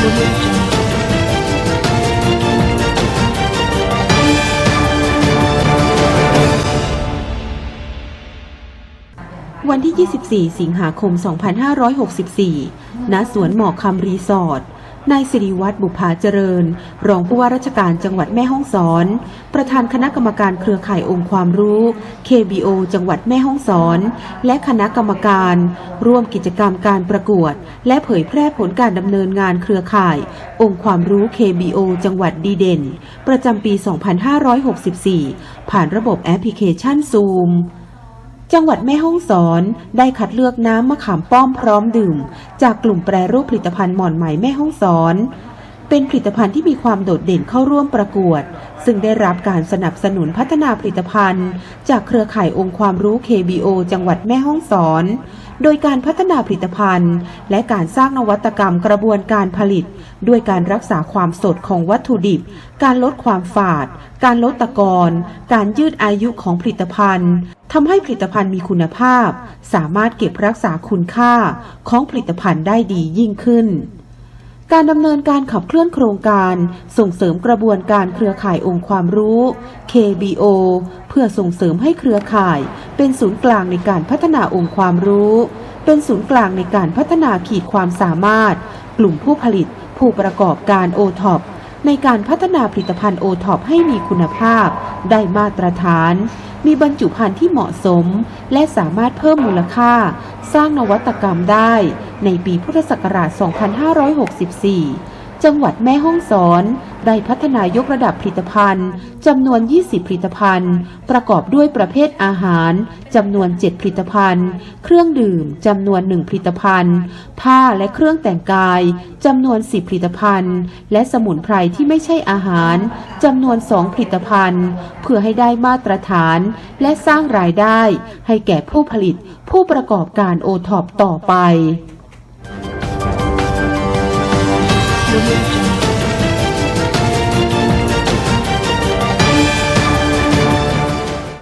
วันที่ 24 สิงหาคม 2564 ณ สวนหมอกคำรีสอร์ท นายสิริวัตรบุภาเจริญ รองผู้ว่าราชการจังหวัดแม่ฮ่องสอน ประธานคณะกรรมการเครือข่ายองค์ความรู้ KBO จังหวัดแม่ฮ่องสอน และคณะกรรมการ ร่วมกิจกรรมการประกวด และเผยแพร่ผลการดำเนินงานเครือข่าย องค์ความรู้ KBO จังหวัดดีเด่น ประจำปี 2564 ผ่านระบบแอปพลิเคชันซูม จังหวัดแม่ฮ่องสอนได้คัดเลือกน้ำมะขามป้อมพร้อมดื่ม จากกลุ่มแปรรูปผลิตภัณฑ์หม่อนไหมแม่ฮ่องสอน เป็นผลิตภัณฑ์ที่มีความโดดเด่นเข้าร่วมประกวด ซึ่งได้รับการสนับสนุนพัฒนาผลิตภัณฑ์ จากเครือข่ายองค์ความรู้ KBO จังหวัดแม่ฮ่องสอน โดยการพัฒนาผลิตภัณฑ์ และการสร้างนวัตกรรมกระบวนการผลิต ด้วยการรักษาความสดของวัตถุดิบ การลดความฝาด การลดตะกอนการยืดอายุของผลิตภัณฑ์ ทำให้ผลิตภัณฑ์มีคุณภาพ สามารถเก็บรักษาคุณค่าของผลิตภัณฑ์ได้ดียิ่งขึ้น การดำเนินการขับเคลื่อนโครงการส่งเสริมกระบวนการเครือข่ายองค์ความรู้ KBO เพื่อส่งเสริมให้เครือข่าย เป็นศูนย์กลางในการพัฒนาองค์ความรู้ เป็นศูนย์กลางในการพัฒนาขีดความสามารถ กลุ่มผู้ผลิต ผู้ประกอบการโอท็อป ในการพัฒนาผลิตภัณฑ์โอท็อปให้มีคุณภาพ ได้มาตรฐาน มีบรรจุภัณฑ์ที่เหมาะสม และสามารถเพิ่มมูลค่า สร้างนวัตกรรมได้ ในปีพุทธศักราช 2564 จังหวัดแม่ฮ่องสอนได้พัฒนายกระดับผลิตภัณฑ์จำนวน 20 ผลิตภัณฑ์ ประกอบด้วยประเภทอาหารจำนวน 7 ผลิตภัณฑ์ เครื่องดื่มจำนวน 1 ผลิตภัณฑ์ ผ้าและเครื่องแต่งกายจำนวน 10 ผลิตภัณฑ์ และสมุนไพรที่ไม่ใช่อาหารจำนวน 2 ผลิตภัณฑ์ เพื่อให้ได้มาตรฐาน และสร้างรายได้ ให้แก่ผู้ผลิตผู้ประกอบการโอท็อปต่อไป Absolute